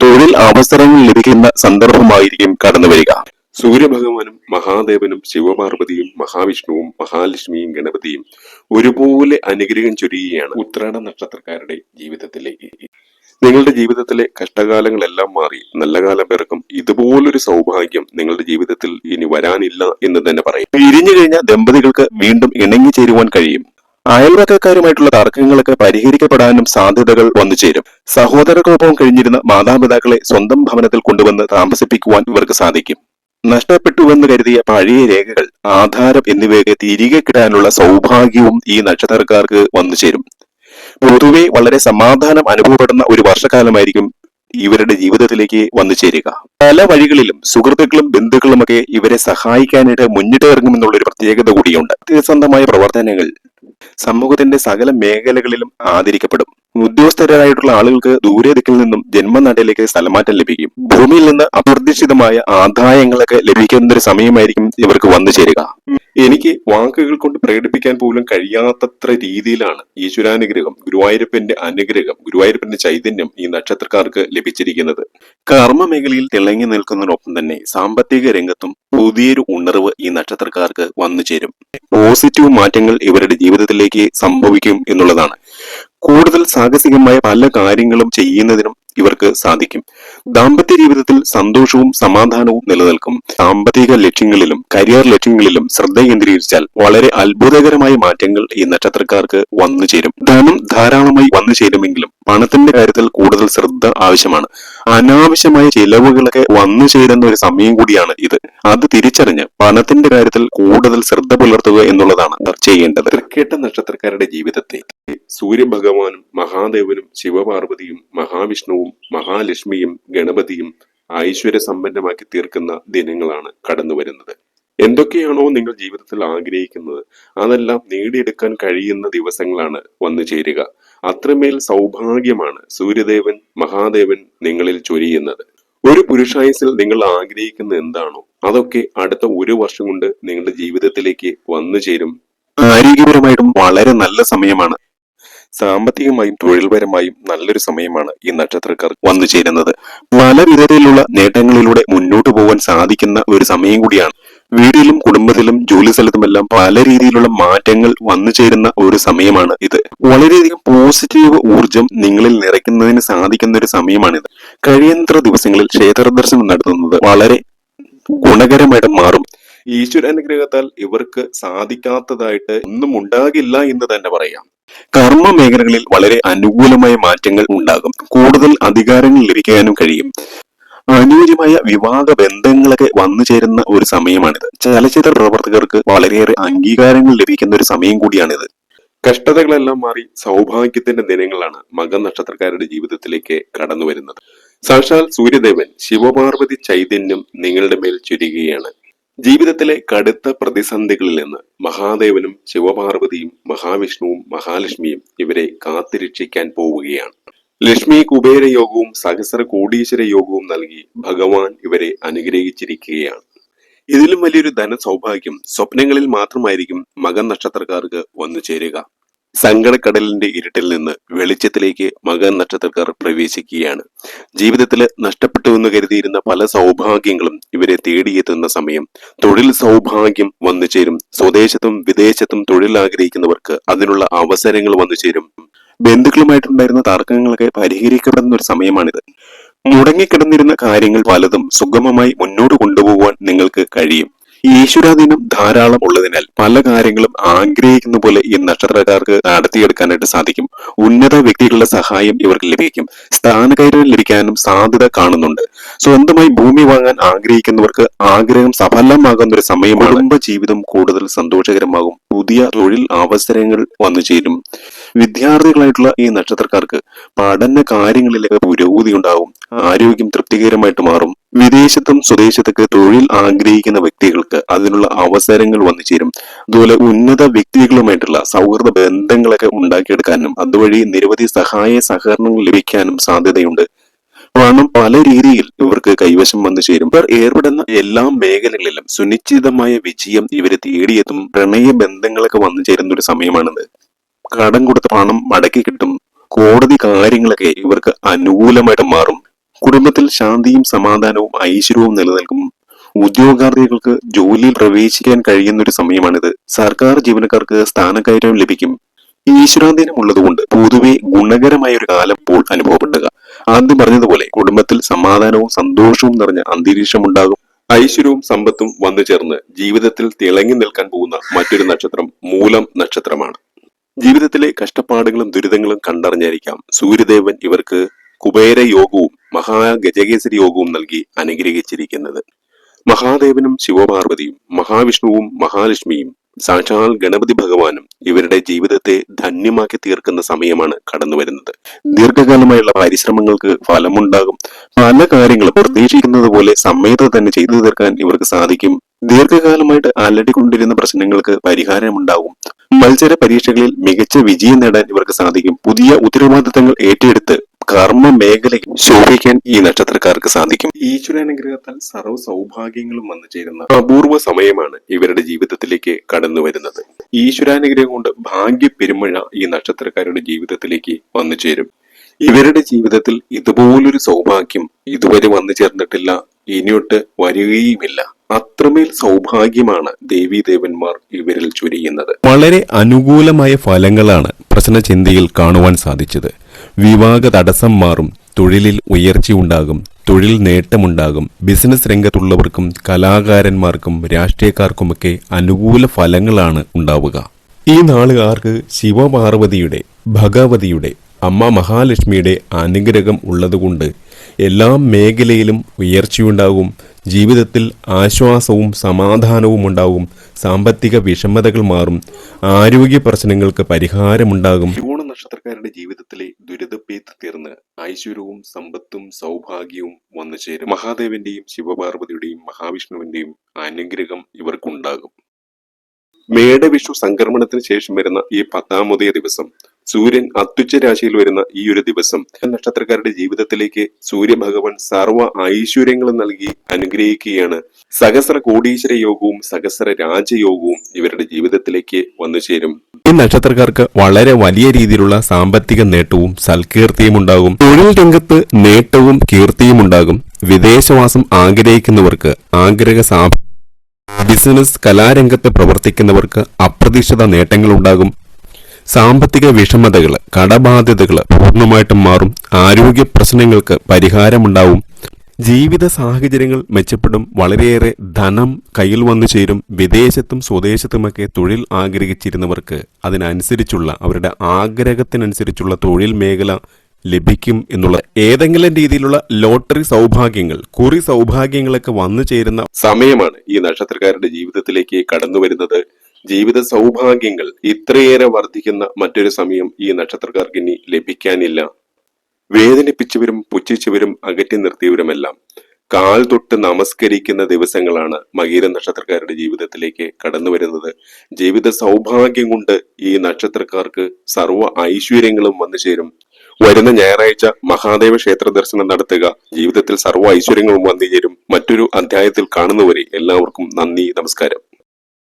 തൊഴിൽ അവസരങ്ങൾ ലഭിക്കുന്ന സന്ദർഭമായിരിക്കും കടന്നുവരിക. സൂര്യഭഗവാനും മഹാദേവനും ശിവപാർവതിയും മഹാവിഷ്ണുവും മഹാലക്ഷ്മിയും ഗണപതിയും ഒരുപോലെ അനുഗ്രഹം ചൊരിയുകയാണ് ഉത്രാട നക്ഷത്രക്കാരുടെ ജീവിതത്തിലേക്ക്. നിങ്ങളുടെ ജീവിതത്തിലെ കഷ്ടകാലങ്ങളെല്ലാം മാറി നല്ല കാലം പിറക്കും. ഇതുപോലൊരു സൗഭാഗ്യം നിങ്ങളുടെ ജീവിതത്തിൽ ഇനി വരാനില്ല എന്ന് തന്നെ പറയും. പിരിഞ്ഞു കഴിഞ്ഞ ദമ്പതികൾക്ക് വീണ്ടും ഇണങ്ങി ചേരുവാൻ കഴിയും. അയൽവക്കക്കാരുമായിട്ടുള്ള തർക്കങ്ങളൊക്കെ പരിഹരിക്കപ്പെടാനും സാധ്യതകൾ വന്നു ചേരും. സഹോദരർക്കൊപ്പം കഴിഞ്ഞിരുന്ന മാതാപിതാക്കളെ സ്വന്തം ഭവനത്തിൽ കൊണ്ടുവന്ന് താമസിപ്പിക്കുവാൻ ഇവർക്ക് സാധിക്കും. നഷ്ടപ്പെട്ടുവെന്ന് കരുതിയ പഴയ രേഖകൾ ആധാരം എന്നിവയൊക്കെ തിരികെ കിട്ടാനുള്ള സൗഭാഗ്യവും ഈ നക്ഷത്രക്കാർക്ക് വന്നു ചേരും. പൊതുവെ വളരെ സമാധാനം അനുഭവപ്പെടുന്ന ഒരു വർഷക്കാലമായിരിക്കും ഇവരുടെ ജീവിതത്തിലേക്ക് വന്നു ചേരുക. പല വഴികളിലും സുഹൃത്തുക്കളും ബന്ധുക്കളുമൊക്കെ ഇവരെ സഹായിക്കാനായിട്ട് മുന്നിട്ട് ഇറങ്ങുമെന്നുള്ള ഒരു പ്രത്യേകത കൂടിയുണ്ട്. സത്യസന്ധമായ പ്രവർത്തനങ്ങൾ സമൂഹത്തിന്റെ സകല മേഖലകളിലും ആദരിക്കപ്പെടും. ഉദ്യോഗസ്ഥരായിട്ടുള്ള ആളുകൾക്ക് ദൂരെ ദിക്കിൽ നിന്നും ജന്മനാട്ടിലേക്ക് സ്ഥലമാറ്റം ലഭിക്കും. ഭൂമിയിൽ നിന്ന് അപ്രതീക്ഷിതമായ ആദായങ്ങളൊക്കെ ലഭിക്കുന്ന ഒരു സമയമായിരിക്കും ഇവർക്ക് വന്നു ചേരുക. എനിക്ക് വാക്കുകൾ കൊണ്ട് പ്രകടിപ്പിക്കാൻ പോലും കഴിയാത്തത്ര രീതിയിലാണ് ഈശ്വരാനുഗ്രഹം ഗുരുവായൂരപ്പന്റെ അനുഗ്രഹം ഗുരുവായൂരപ്പന്റെ ചൈതന്യം ഈ നക്ഷത്രക്കാർക്ക് ലഭിച്ചിരിക്കുന്നത്. കർമ്മ മേഖലയിൽ തിളങ്ങി നിൽക്കുന്നതിനൊപ്പം തന്നെ സാമ്പത്തിക രംഗത്തും പുതിയൊരു ഉണർവ് ഈ നക്ഷത്രക്കാർക്ക് വന്നു ചേരും. പോസിറ്റീവ് മാറ്റങ്ങൾ ഇവരുടെ ജീവിതത്തിലേക്ക് സംഭവിക്കും എന്നുള്ളതാണ് കൂടുതൽ സാഹസികമായ പല കാര്യങ്ങളും ചെയ്യുന്നതിനും ഇവർക്ക് സാധിക്കും. ദാമ്പത്യ ജീവിതത്തിൽ സന്തോഷവും സമാധാനവും നിലനിൽക്കും. സാമ്പത്തിക ലക്ഷ്യങ്ങളിലും കരിയർ ലക്ഷ്യങ്ങളിലും ശ്രദ്ധ കേന്ദ്രീകരിച്ചാൽ വളരെ അത്ഭുതകരമായ മാറ്റങ്ങൾ ഈ നക്ഷത്രക്കാർക്ക് വന്നു ചേരും. ധനം ധാരാളമായി വന്നു ചേരുമെങ്കിലും പണത്തിന്റെ കാര്യത്തിൽ കൂടുതൽ ശ്രദ്ധ ആവശ്യമാണ്. അനാവശ്യമായ ചിലവുകളൊക്കെ വന്നു ചേരുന്ന ഒരു സമയം കൂടിയാണ് ഇത്. അത് തിരിച്ചറിഞ്ഞ് പണത്തിന്റെ കാര്യത്തിൽ കൂടുതൽ ശ്രദ്ധ പുലർത്തുക എന്നുള്ളതാണ് ചെയ്യേണ്ടത്. തൃക്കേട്ട നക്ഷത്രക്കാരുടെ ജീവിതത്തെ സൂര്യഭഗവാനും മഹാദേവനും ശിവപാർവതിയും മഹാവിഷ്ണുവും മഹാലക്ഷ്മിയും ഗണപതിയും ഐശ്വര്യ സമ്പന്നമാക്കി തീർക്കുന്ന ദിനങ്ങളാണ് കടന്നു വരുന്നത് എന്തൊക്കെയാണോ നിങ്ങൾ ജീവിതത്തിൽ ആഗ്രഹിക്കുന്നത് അതെല്ലാം നേടിയെടുക്കാൻ കഴിയുന്ന ദിവസങ്ങളാണ് വന്നു ചേരുക. അത്രമേൽ സൗഭാഗ്യമാണ് സൂര്യദേവൻ മഹാദേവൻ നിങ്ങളിൽ ചൊരിയുന്നത്. ഒരു പുരുഷായുസിൽ നിങ്ങൾ ആഗ്രഹിക്കുന്ന എന്താണോ അതൊക്കെ അടുത്ത ഒരു വർഷം കൊണ്ട് നിങ്ങളുടെ ജീവിതത്തിലേക്ക് വന്നു ചേരും. ആരോഗ്യപരമായിട്ടും വളരെ നല്ല സമയമാണ്. സാമ്പത്തികമായും തൊഴിൽപരമായും നല്ലൊരു സമയമാണ് ഈ നക്ഷത്രക്കാർ വന്നു ചേരുന്നത്. പല വിധത്തിലുള്ള നേട്ടങ്ങളിലൂടെ മുന്നോട്ട് പോകാൻ സാധിക്കുന്ന ഒരു സമയം കൂടിയാണ്. വീട്ടിലും കുടുംബത്തിലും ജോലി സ്ഥലത്തുമെല്ലാം പല രീതിയിലുള്ള മാറ്റങ്ങൾ വന്നു ചേരുന്ന ഒരു സമയമാണ് ഇത്. വളരെയധികം പോസിറ്റീവ് ഊർജം നിങ്ങളിൽ നിറയ്ക്കുന്നതിന് സാധിക്കുന്ന ഒരു സമയമാണിത്. കഴിയത്ര ദിവസങ്ങളിൽ ക്ഷേത്ര ദർശനം നടത്തുന്നത് വളരെ ഗുണകരമായിട്ട് മാറും. ഈശ്വര അനുഗ്രഹത്താൽ ഇവർക്ക് സാധിക്കാത്തതായിട്ട് ഒന്നും ഉണ്ടാകില്ല എന്ന് തന്നെ പറയാം. കർമ്മ മേഖലകളിൽ വളരെ അനുകൂലമായ മാറ്റങ്ങൾ ഉണ്ടാകും. കൂടുതൽ അധികാരങ്ങൾ ലഭിക്കാനും കഴിയും. അനുയോജ്യമായ വിവാഹ ബന്ധങ്ങളൊക്കെ വന്നു ചേരുന്ന ഒരു സമയമാണിത്. ചലച്ചിത്ര പ്രവർത്തകർക്ക് വളരെയേറെ അംഗീകാരങ്ങൾ ലഭിക്കുന്ന ഒരു സമയം കൂടിയാണിത്. കഷ്ടതകളെല്ലാം മാറി സൗഭാഗ്യത്തിന്റെ ദിനങ്ങളാണ് മകൻ നക്ഷത്രക്കാരുടെ ജീവിതത്തിലേക്ക് കടന്നു വരുന്നത് സാക്ഷാൽ സൂര്യദേവൻ ശിവപാർവതി ചൈതന്യം നിങ്ങളുടെ മേൽ ചുരുകയാണ് ജീവിതത്തിലെ കടുത്ത പ്രതിസന്ധികളിൽ നിന്ന് മഹാദേവനും ശിവപാർവതിയും മഹാവിഷ്ണുവും മഹാലക്ഷ്മിയും ഇവരെ കാത്തിരക്ഷിക്കാൻ പോവുകയാണ്. ലക്ഷ്മി കുബേര യോഗവും സഹസ്ര കോടീശ്വര യോഗവും നൽകി ഭഗവാൻ ഇവരെ അനുഗ്രഹിച്ചിരിക്കുകയാണ്. ഇതിലും വലിയൊരു ധന സൗഭാഗ്യം സ്വപ്നങ്ങളിൽ മാത്രമായിരിക്കും മകൻ നക്ഷത്രക്കാർക്ക് വന്നു ചേരുക സങ്കടക്കടലിന്റെ ഇരുട്ടിൽ നിന്ന് വെളിച്ചത്തിലേക്ക് മകൻ നക്ഷത്രക്കാർ പ്രവേശിക്കുകയാണ്. ജീവിതത്തിൽ നഷ്ടപ്പെട്ടു എന്ന് കരുതിയിരുന്ന പല സൗഭാഗ്യങ്ങളും ഇവരെ തേടിയെത്തുന്ന സമയം. തൊഴിൽ സൗഭാഗ്യം വന്നു ചേരും. സ്വദേശത്തും വിദേശത്തും തൊഴിൽ ആഗ്രഹിക്കുന്നവർക്ക് അതിനുള്ള അവസരങ്ങൾ വന്നു ചേരും. ബന്ധുക്കളുമായിട്ടുണ്ടായിരുന്ന തർക്കങ്ങളൊക്കെ പരിഹരിക്കപ്പെടുന്ന ഒരു സമയമാണിത്. മുടങ്ങിക്കിടന്നിരുന്ന കാര്യങ്ങൾ പലതും സുഗമമായി മുന്നോട്ട് കൊണ്ടുപോകുവാൻ നിങ്ങൾക്ക് കഴിയും. ഈശ്വരാധീനം ധാരാളം ഉള്ളതിനാൽ പല കാര്യങ്ങളും ആഗ്രഹിക്കുന്ന പോലെ ഈ നക്ഷത്രക്കാർക്ക് നടത്തിയെടുക്കാനായിട്ട് സാധിക്കും. ഉന്നത വ്യക്തികളുടെ സഹായം ഇവർക്ക് ലഭിക്കും. സ്ഥാനകയറ്റം ലഭിക്കാനും സാധ്യത കാണുന്നുണ്ട്. സ്വന്തമായി ഭൂമി വാങ്ങാൻ ആഗ്രഹിക്കുന്നവർക്ക് ആഗ്രഹം സഫലമാകുന്ന ഒരു സമയമാണ്. കുടുംബ ജീവിതം കൂടുതൽ സന്തോഷകരമാകും. പുതിയ തൊഴിൽ അവസരങ്ങൾ വന്നു ചേരും. വിദ്യാർത്ഥികളായിട്ടുള്ള ഈ നക്ഷത്രക്കാർക്ക് പഠന കാര്യങ്ങളിലേക്ക് പുരോഗതി ഉണ്ടാവും ആരോഗ്യം തൃപ്തികരമായിട്ട് മാറും. വിദേശത്തും സ്വദേശത്തൊക്കെ തൊഴിൽ ആഗ്രഹിക്കുന്ന വ്യക്തികൾക്ക് അതിനുള്ള അവസരങ്ങൾ വന്നു ചേരും. അതുപോലെ ഉന്നത വ്യക്തികളുമായിട്ടുള്ള സൗഹൃദ ബന്ധങ്ങളൊക്കെ ഉണ്ടാക്കിയെടുക്കാനും അതുവഴി നിരവധി സഹായ സഹകരണങ്ങൾ ലഭിക്കാനും സാധ്യതയുണ്ട്. പണം പല രീതിയിൽ ഇവർക്ക് കൈവശം വന്നു ചേരും. ഇവർ ഏർപ്പെടുന്ന എല്ലാ മേഖലകളിലും സുനിശ്ചിതമായ വിജയം ഇവരെ തേടിയെത്തും. പ്രണയ ബന്ധങ്ങളൊക്കെ വന്നു ചേരുന്ന ഒരു സമയമാണിത്. കടം കൊടുത്ത പണം മടക്കി കിട്ടും. കോടതി കാര്യങ്ങളൊക്കെ ഇവർക്ക് അനുകൂലമായിട്ട് മാറും. കുടുംബത്തിൽ ശാന്തിയും സമാധാനവും ഐശ്വര്യവും നിലനിൽക്കും. ഉദ്യോഗാർത്ഥികൾക്ക് ജോലിയിൽ പ്രവേശിക്കാൻ കഴിയുന്ന ഒരു സമയമാണിത്. സർക്കാർ ജീവനക്കാർക്ക് സ്ഥാനക്കയറ്റം ലഭിക്കും. ഈശ്വരാധീനം ഉള്ളതുകൊണ്ട് പൊതുവെ ഗുണകരമായ ഒരു കാലം ഇപ്പോൾ അനുഭവപ്പെടുക. ആദ്യം പറഞ്ഞതുപോലെ കുടുംബത്തിൽ സമാധാനവും സന്തോഷവും നിറഞ്ഞ അന്തരീക്ഷം ഉണ്ടാകും ഐശ്വര്യവും സമ്പത്തും വന്നു ചേർന്ന് ജീവിതത്തിൽ തിളങ്ങി നിൽക്കാൻ പോകുന്ന മറ്റൊരു നക്ഷത്രം മൂലം ജീവിതത്തിലെ കഷ്ടപ്പാടുകളും ദുരിതങ്ങളും കണ്ടറിഞ്ഞായിരിക്കാം. സൂര്യദേവൻ ഇവർക്ക് കുബേര യോഗവും മഹാഗജകേസരി യോഗവും നൽകി അനുഗ്രഹിച്ചിരിക്കുന്നത്. മഹാദേവനും ശിവപാർവതിയും മഹാവിഷ്ണുവും മഹാലക്ഷ്മിയും സാക്ഷാൽ ഗണപതി ഭഗവാനും ഇവരുടെ ജീവിതത്തെ ധന്യമാക്കി തീർക്കുന്ന സമയമാണ് കടന്നു വരുന്നത്. ദീർഘകാലമായുള്ള പരിശ്രമങ്ങൾക്ക് ഫലമുണ്ടാകും. പല കാര്യങ്ങളും പ്രതീക്ഷിക്കുന്നത് പോലെ സമയത്ത് തന്നെ ചെയ്തു തീർക്കാൻ ഇവർക്ക് സാധിക്കും. ദീർഘകാലമായിട്ട് അലടിക്കൊണ്ടിരുന്ന പ്രശ്നങ്ങൾക്ക് പരിഹാരമുണ്ടാകും. മത്സര പരീക്ഷകളിൽ മികച്ച വിജയം നേടാൻ ഇവർക്ക് സാധിക്കും. പുതിയ ഉത്തരവാദിത്തങ്ങൾ ഏറ്റെടുത്ത് കർമ്മ മേഖല ശോഭിക്കാൻ ഈ നക്ഷത്രക്കാർക്ക് സാധിക്കും. ഈശ്വരാനുഗ്രഹത്താൽ സർവ സൗഭാഗ്യങ്ങളും വന്നു ചേരുന്ന അപൂർവ സമയമാണ് ഇവരുടെ ജീവിതത്തിലേക്ക് കടന്നു വരുന്നത്. ഈശ്വരാനുഗ്രഹം കൊണ്ട് ഭാഗ്യ പെരുമഴ ഈ നക്ഷത്രക്കാരുടെ ജീവിതത്തിലേക്ക് വന്നു ചേരും. ഇവരുടെ ജീവിതത്തിൽ ഇതുപോലൊരു സൗഭാഗ്യം ഇതുവരെ വന്നു ചേർന്നിട്ടില്ല. ഇനിയൊട്ട് വരികയുമില്ല. അത്രമേൽ സൗഭാഗ്യമാണ് ദേവീദേവന്മാർ ഇവരിൽ ചൊരിയുന്നത്. വളരെ അനുകൂലമായ ഫലങ്ങളാണ് പ്രശ്നചിന്തയിൽ കാണുവാൻ സാധിച്ചത്. വിവാഹ തടസ്സം മാറും തൊഴിലിൽ ഉയർച്ചയുണ്ടാകും തൊഴിൽ നേട്ടമുണ്ടാകും ബിസിനസ് രംഗത്തുള്ളവർക്കും കലാകാരന്മാർക്കും രാഷ്ട്രീയക്കാർക്കുമൊക്കെ അനുകൂല ഫലങ്ങളാണ് ഉണ്ടാവുക. ഈ നാളുകാർക്ക് ശിവപാർവതിയുടെ ഭഗവതിയുടെ അമ്മ മഹാലക്ഷ്മിയുടെ അനുഗ്രഹം ഉള്ളതുകൊണ്ട് എല്ലാ മേഖലയിലും ഉയർച്ചയുണ്ടാകും ജീവിതത്തിൽ ആശ്വാസവും സമാധാനവും ഉണ്ടാവും. സാമ്പത്തിക വിഷമതകൾ മാറും. ആരോഗ്യ പ്രശ്നങ്ങൾക്ക് പരിഹാരമുണ്ടാകും. തിരുവോണ നക്ഷത്രക്കാരുടെ ജീവിതത്തിലെ ദുരിതപ്പേത്ത് തീർന്ന് ഐശ്വര്യവും സമ്പത്തും സൗഭാഗ്യവും വന്നു ചേരും. മഹാദേവന്റെയും ശിവപാർവതിയുടെയും മഹാവിഷ്ണുവിന്റെയും അനുഗ്രഹം ഇവർക്കുണ്ടാകും. മേടവിഷു സംക്രമണത്തിന് ശേഷം വരുന്ന ഈ പത്താമതേ ദിവസം സൂര്യൻ അത്യുച്ച രാശിയിൽ വരുന്ന ഈ ഒരു ദിവസം നക്ഷത്രക്കാരുടെ ജീവിതത്തിലേക്ക് സൂര്യഭഗവാൻ സർവ ഐശ്വര്യങ്ങളും നൽകി അനുഗ്രഹിക്കുകയാണ്. സഹസ്ര കോടീശ്വര യോഗവും സഹസ്ര രാജയോഗവും ഇവരുടെ ജീവിതത്തിലേക്ക് വന്നു ചേരും. ഈ നക്ഷത്രക്കാർക്ക് വളരെ വലിയ രീതിയിലുള്ള സാമ്പത്തിക നേട്ടവും സൽകീർത്തിയും ഉണ്ടാകും. തൊഴിൽ രംഗത്ത് നേട്ടവും കീർത്തിയും ഉണ്ടാകും. വിദേശവാസം ആഗ്രഹിക്കുന്നവർക്ക് ആഗ്രഹ സാ ബിസിനസ് കലാരംഗത്ത് പ്രവർത്തിക്കുന്നവർക്ക് അപ്രതീക്ഷിത നേട്ടങ്ങളുണ്ടാകും സാമ്പത്തിക വിഷമതകൾ കടബാധ്യതകൾ പൂർണമായിട്ടും മാറും. ആരോഗ്യ പ്രശ്നങ്ങൾക്ക് പരിഹാരമുണ്ടാവും. ജീവിത സാഹചര്യങ്ങൾ മെച്ചപ്പെടും. വളരെയേറെ ധനം കയ്യിൽ വന്നു ചേരും. വിദേശത്തും സ്വദേശത്തുമൊക്കെ തൊഴിൽ ആഗ്രഹിച്ചിരുന്നവർക്ക് അതിനനുസരിച്ചുള്ള അവരുടെ ആഗ്രഹത്തിനനുസരിച്ചുള്ള തൊഴിൽ മേഖല ലഭിക്കും എന്നുള്ള ഏതെങ്കിലും രീതിയിലുള്ള ലോട്ടറി സൗഭാഗ്യങ്ങൾ കുറി സൗഭാഗ്യങ്ങളൊക്കെ വന്നു ചേരുന്ന സമയമാണ് ഈ നക്ഷത്രക്കാരുടെ ജീവിതത്തിലേക്ക് കടന്നു വരുന്നത് ജീവിത സൗഭാഗ്യങ്ങൾ ഇത്രയേറെ വർദ്ധിക്കുന്ന മറ്റൊരു സമയം ഈ നക്ഷത്രക്കാർക്ക് ഇനി ലഭിക്കാനില്ല. വേദനിപ്പിച്ചവരും പുച്ഛിച്ചവരും അകറ്റി നിർത്തിയവരുമെല്ലാം കാൽ തൊട്ട് നമസ്കരിക്കുന്ന ദിവസങ്ങളാണ് മകീര നക്ഷത്രക്കാരുടെ ജീവിതത്തിലേക്ക് കടന്നു വരുന്നത്. ജീവിത സൗഭാഗ്യം കൊണ്ട് ഈ നക്ഷത്രക്കാർക്ക് സർവ ഐശ്വര്യങ്ങളും വന്നു ചേരും. വരുന്ന ഞായറാഴ്ച മഹാദേവ ക്ഷേത്ര ദർശനം നടത്തുക ജീവിതത്തിൽ സർവ ഐശ്വര്യങ്ങളും വന്നു ചേരും. മറ്റൊരു അധ്യായത്തിൽ കാണുന്നവരെ എല്ലാവർക്കും നന്ദി നമസ്കാരം.